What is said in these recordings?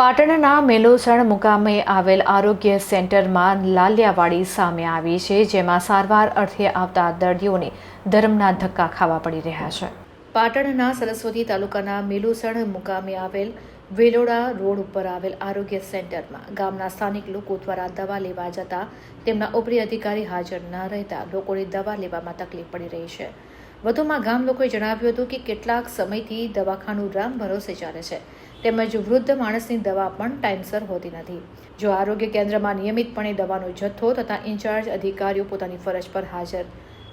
પાટણના મેલોસણ મુકામે આવેલ આરોગ્ય સેન્ટરમાં લાલિયાવાડી સામે આવી છે, જેમાં સારવાર અર્થે આવતા દર્દીઓને ધર્મના ધક્કા ખાવા પડી રહ્યા છે. પાટણના સરસ્વતી તાલુકાના મેલુસણ મુકામે આવેલ વેલોડા રોડ ઉપર આવેલ આરોગ્ય સેન્ટરમાં ગામના સ્થાનિક લોકો દ્વારા દવા લેવા જતા તેમના ઉપરી અધિકારી હાજર ન રહેતા લોકોને દવા લેવામાં તકલીફ પડી રહી છે. વધુમાં ગામ લોકોએ જણાવ્યું હતું કે કેટલાક સમયથી દવાખાનું રામ ભરોસે ચાલે છે. તેમજ વૃદ્ધ માણસની દવા પણ ટાઈમસર હોતી નથી. જો આરોગ્ય કેન્દ્રમાં નિયમિતપણે દવાનો જથ્થો તથા ઇન્ચાર્જ અધિકારીઓ પોતાની ફરજ પર હાજર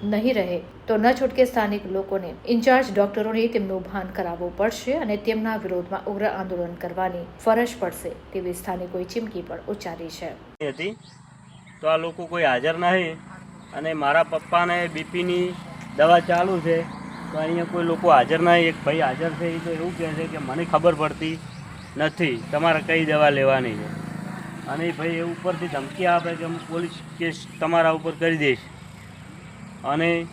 નહીં રહે, તો ન છૂટકે સ્થાનિક લોકોને ઇન્ચાર્જ ડોક્ટરોને તેમનું ભાન કરાવવું પડશે અને તેમના વિરોધમાં ઉગ્ર આંદોલન કરવાની ફરજ પડશે તેવી સ્થાનિકોએ ચીમકી પણ ઉચ્ચારી છે. હતી. તો આ લોકો કોઈ હાજર નહીં અને મારા પપ્પાને બીપીની દવા ચાલુ છે, તો અહીંયા કોઈ લોકો હાજર નહીં. એક ભાઈ હાજર છે, એ તો એવું કહે છે કે મને ખબર પડતી નથી, તમારે કઈ દવા લેવાની છે? અને એ ભાઈ એ ઉપરથી ધમકી આપે કે હું પોલીસ કેસ તમારા ઉપર કરી દઈશ. અને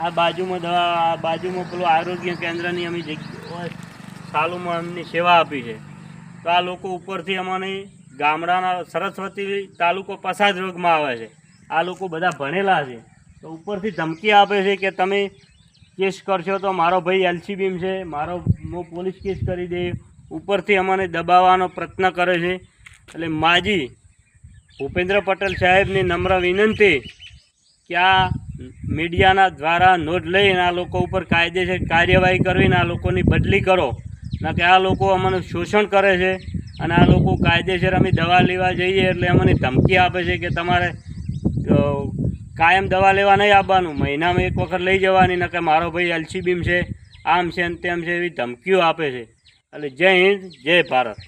આ બાજુમાં દવા, આ બાજુમાં પેલું આરોગ્ય કેન્દ્રની અમે જગ્યા સાલુમાં અમને સેવા આપી છે. તો આ લોકો ઉપરથી અમને ગામડાના સરસ્વતી તાલુકો પસાદ રોગમાં આવે છે. આ લોકો બધા ભણેલા છે. તો ઉપરથી ધમકી આપે છે કે તમે કેસ કરશો તો મારો ભાઈ એલસીબીમ છે, મારો હું પોલીસ કેસ કરી દે. ઉપરથી અમને દબાવવાનો પ્રયત્ન કરે છે. એટલે માજી ભૂપેન્દ્ર પટેલ સાહેબની નમ્ર વિનંતી કે આ મીડિયાના દ્વારા નોંધ લઈને આ લોકો ઉપર કાયદેસર કાર્યવાહી કરીને આ લોકોની બદલી કરો. ના કે આ લોકો અમને શોષણ કરે છે અને આ લોકો કાયદેસર અમે દવા લેવા જઈએ એટલે અમને ધમકી આપે છે કે તમારે કાયમ દવા લેવા નહીં આવવાનું. મહિનામાં એક વખત લઈ જવાની, ના કે મારો ભાઈ એલસીબીમ છે, આમ છે ને તેમ છે એવી ધમકીઓ આપે છે. એટલે જય હિન્દ, જય ભારત.